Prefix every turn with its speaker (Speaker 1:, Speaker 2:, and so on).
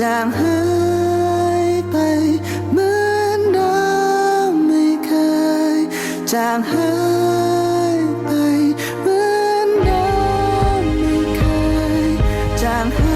Speaker 1: จางหายไปเหมือนน้ำไม่เคย จางหายไปเหมือนน้ำไม่เคย จางหาย